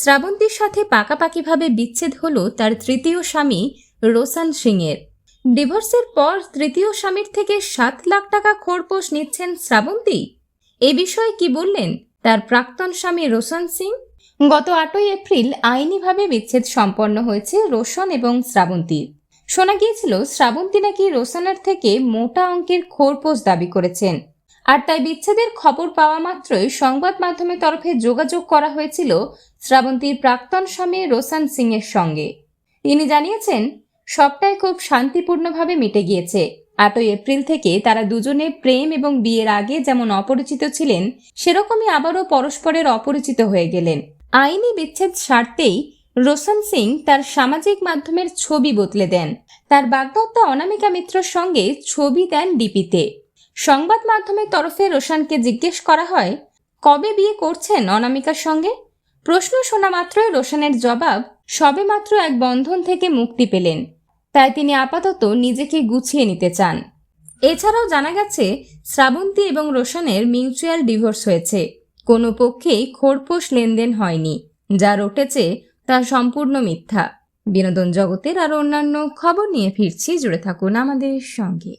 শ্রাবন্তীর সাথে পাকাপাকিভাবে বিচ্ছেদ হলো তার তৃতীয় স্বামী রোশন সিংয়ের। ডিভোর্সের পর তৃতীয় স্বামীর থেকে সাত লাখ টাকা খোরপোশ নিচ্ছেন শ্রাবন্তী। এ বিষয়ে কি বললেন তার প্রাক্তন স্বামী রোশন সিং? গত আটই এপ্রিল আইনিভাবে বিচ্ছেদ সম্পন্ন হয়েছে রোশন এবং শ্রাবন্তীর শোনা গিয়েছিল শ্রাবন্তী নাকি রোশনের থেকে মোটা অঙ্কের খোরপোশ দাবি করেছেন। আর তাই বিচ্ছেদের খবর পাওয়া মাত্রই সংবাদ মাধ্যমের তরফে যোগাযোগ করা হয়েছিল শ্রাবন্তীর প্রাক্তন স্বামী রোশন সিং এর সঙ্গে। তিনি জানিয়েছেন, সবটাই খুব শান্তিপূর্ণভাবে মিটে গিয়েছে। আটই এপ্রিল থেকে তারা দুজনে প্রেম এবং বিয়ের আগে যেমন অপরিচিত ছিলেন, সেরকমই আবারও পরস্পরের অপরিচিত হয়ে গেলেন। আইনি বিচ্ছেদ সারতেই রোশন সিং তার সামাজিক মাধ্যমের ছবি বদলে দেন। তার বাগদত্তা অনামিকা মিত্রর সঙ্গে ছবি দেন ডিপিতে। সংবাদ মাধ্যমের তরফে রোশনকে জিজ্ঞেস করা হয়, কবে বিয়ে করছেন অনামিকার সঙ্গে? প্রশ্ন শোনা মাত্রই রোশনের জবাব সবেমাত্র এক বন্ধন থেকে মুক্তি পেলেন। তাই তিনি আপাতত নিজেকে গুছিয়ে নিতে চান। এছাড়াও জানা গেছে, শ্রাবন্তী এবং রোশনের মিউচুয়াল ডিভোর্স হয়েছে। কোনো পক্ষেই খোরপোশ লেনদেন হয়নি, যা রটেছে তা সম্পূর্ণ মিথ্যা। বিনোদন জগতের আর অন্যান্য খবর নিয়ে ফিরছি। জুড়ে থাকুন আমাদের সঙ্গে।